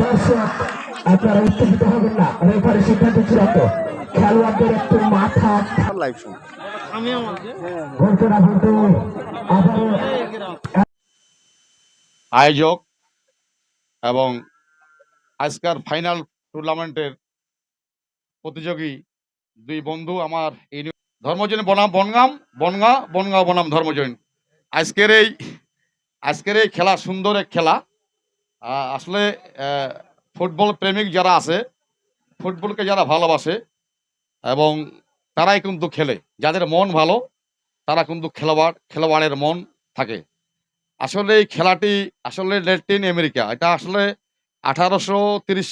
দর্শক আপনারা উত্তেজিত হবেন না। রেফারি সিদ্ধান্ত চূড়ান্ত। খেলোয়াড়দের একটু মাথা লাইভ শুন ঘটনা কিন্তু আবারও আয়োজক এবং আজকের ফাইনাল টুর্নামেন্টের প্রতিযোগী দুই বন্ধু আমার এই ধর্মজৈন বনাম বনগাম বনগা বনগাঁও বনাম ধর্মজৈন। আজকের এই আজকের এই খেলা সুন্দর এক খেলা। আসলে ফুটবল প্রেমিক যারা আছে, ফুটবলকে যারা ভালোবাসে এবং তারাই কিন্তু খেলে। যাদের মন ভালো, তারা কিন্তু খেলোয়াড়, খেলোয়াড়ের মন থাকে। আসলে এই খেলাটি আসলে ল্যাটিন আমেরিকা। এটা আসলে আঠারোশো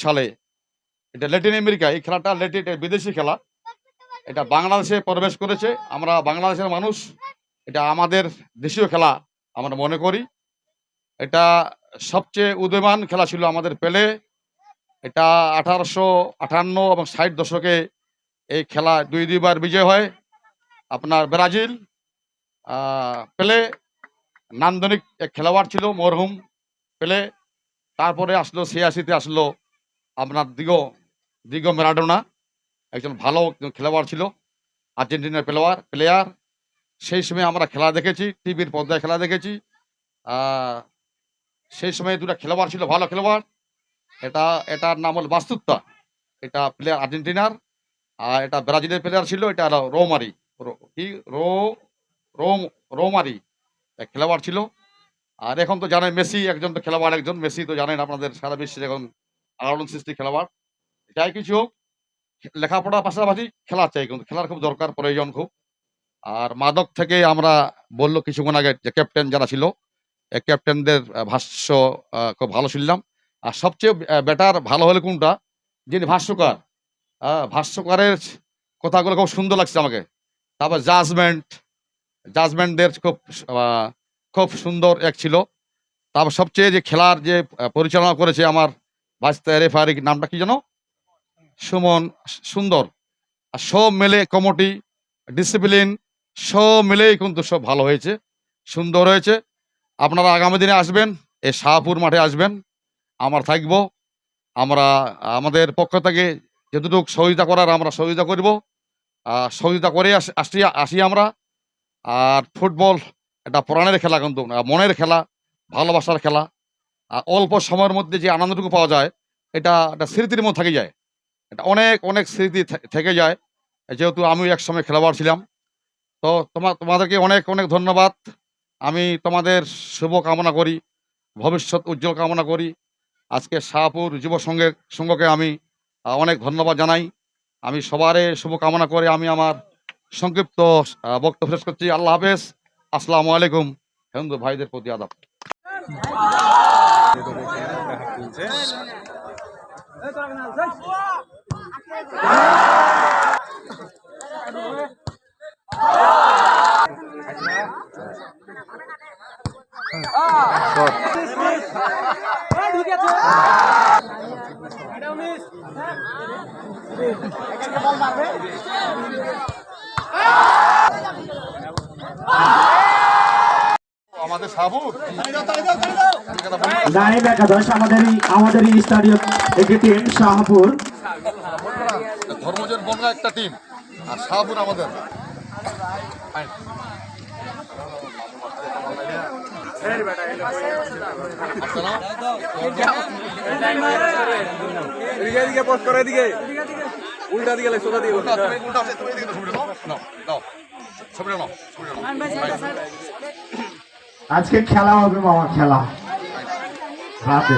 সালে। এটা ল্যাটিন আমেরিকা। এই খেলাটা ল্যাটিন বিদেশি খেলা। এটা বাংলাদেশে প্রবেশ করেছে। আমরা বাংলাদেশের মানুষ। এটা আমাদের দেশীয় খেলা, আমরা মনে করি। এটা সবচেয়ে উদীয়মান খেলা ছিল আমাদের পেলে। এটা আঠারোশো আটান্ন এবং ষাট দশকে এই খেলা দুই দুইবার বিজয় হয়। আপনার ব্রাজিল পেলে নান্দনিক এক খেলোয়াড় ছিল, মরহুম পেলে। তারপরে আসলো ছিয়াশিতে আসলো আপনার দিগ দিগ ম্যারাডোনা, একজন ভালো খেলোয়াড় ছিল, আর্জেন্টিনার প্লেয়ার প্লেয়ার। সেই সময় আমরা খেলা দেখেছি, টিভির পর্দায় খেলা দেখেছি। সেই সময় দুটা খেলোয়াড় ছিল, ভালো খেলোয়াড়। এটা, এটার নাম হল বাস্তুত্তা। এটা প্লেয়ার আর্জেন্টিনার, আর এটা ব্রাজিলের প্লেয়ার ছিল, এটা রোমারি। কি? রো রোম রোমারি। খেলোয়াড় ছিল। আর এখন তো জানেন মেসি, একজন তো খেলোয়াড় একজন। মেসি তো জানেন আপনাদের সারা বিশ্বের এখন আলোড়ন সৃষ্টি খেলোয়াড়। যাই কিছু। হোক লেখাপড়ার পাশাপাশি খেলা চাই কিন্তু, খেলার খুব দরকার, প্রয়োজন খুব। আর মাদক থেকে আমরা বলল কিছুক্ষণ আগে যে ক্যাপ্টেন যারা ছিল ক্যাপ্টেনদের ভাষ্য খুব ভালো শুনলাম। আর সবচেয়ে বেটার ভালো হলে কোনটা? যিনি ভাষ্যকার। ভাষ্যকারের কথাগুলো খুব সুন্দর লাগছে আমাকে। তারপর জাজমেন্ট। জাজমেন্টদের খুব খুব সুন্দর এক ছিল। তারপর সবচেয়ে যে খেলার যে পরিচালনা করেছে আমার ভাইস রেফারি নামটা কি জানো সুমন সুন্দর। আর সব মেলে কমিটি, ডিসিপ্লিন, সব মিলেই কিন্তু সব ভালো হয়েছে। সুন্দর হয়েছে। আপনারা আগামী দিনে আসবেন এই শাহপুর মাঠে আসবেন, আমরা থাকব, আমরা, আমাদের পক্ষ থেকে যতটুকু সহযোগিতা করার আমরা সহযোগিতা করব সহযোগিতা করে আস- আসি আমরা, আর ফুটবল এটা প্রাণের খেলা কিন্তু মনের খেলা, ভালোবাসার খেলা অল্প সময়ের মধ্যে যে আনন্দটুকু পাওয়া যায়, এটা একটা স্মৃতির মধ্যে থেকে যায়, এটা অনেক অনেক স্মৃতি থেকে যায়, যেহেতু আমি এক সময় খেলোয়াড় ছিলাম, তো তোমাদেরকে অনেক অনেক ধন্যবাদ। আমি তোমাদের শুভ কামনা করি, ভবিষ্যৎ উজ্জ্বল কামনা করি। আজকে শাহপুর যুব সংঘের সংঘকে আমি অনেক ধন্যবাদ জানাই। আমি সবারে শুভ কামনা করে আমি আমার সংক্ষিপ্ত বক্তব্য শেষ করছি। আল্লাহ হাফেজ। আসসালামু আলাইকুম। হিন্দু ভাইদের প্রতি আদাব। আমাদের শাহপুর নাইম একাদশ আমাদের আমাদের স্টাডিয়াম একটি টিম শাহপুর। ধর্মজন বনগা একটা টিম আর শাহপুর আমাদের। এদিকে এদিকে পোস্ট এদিকে উল্টা দিকে সোজা দিকে আজকে খেলা হবে মামা খেলা। রাতে।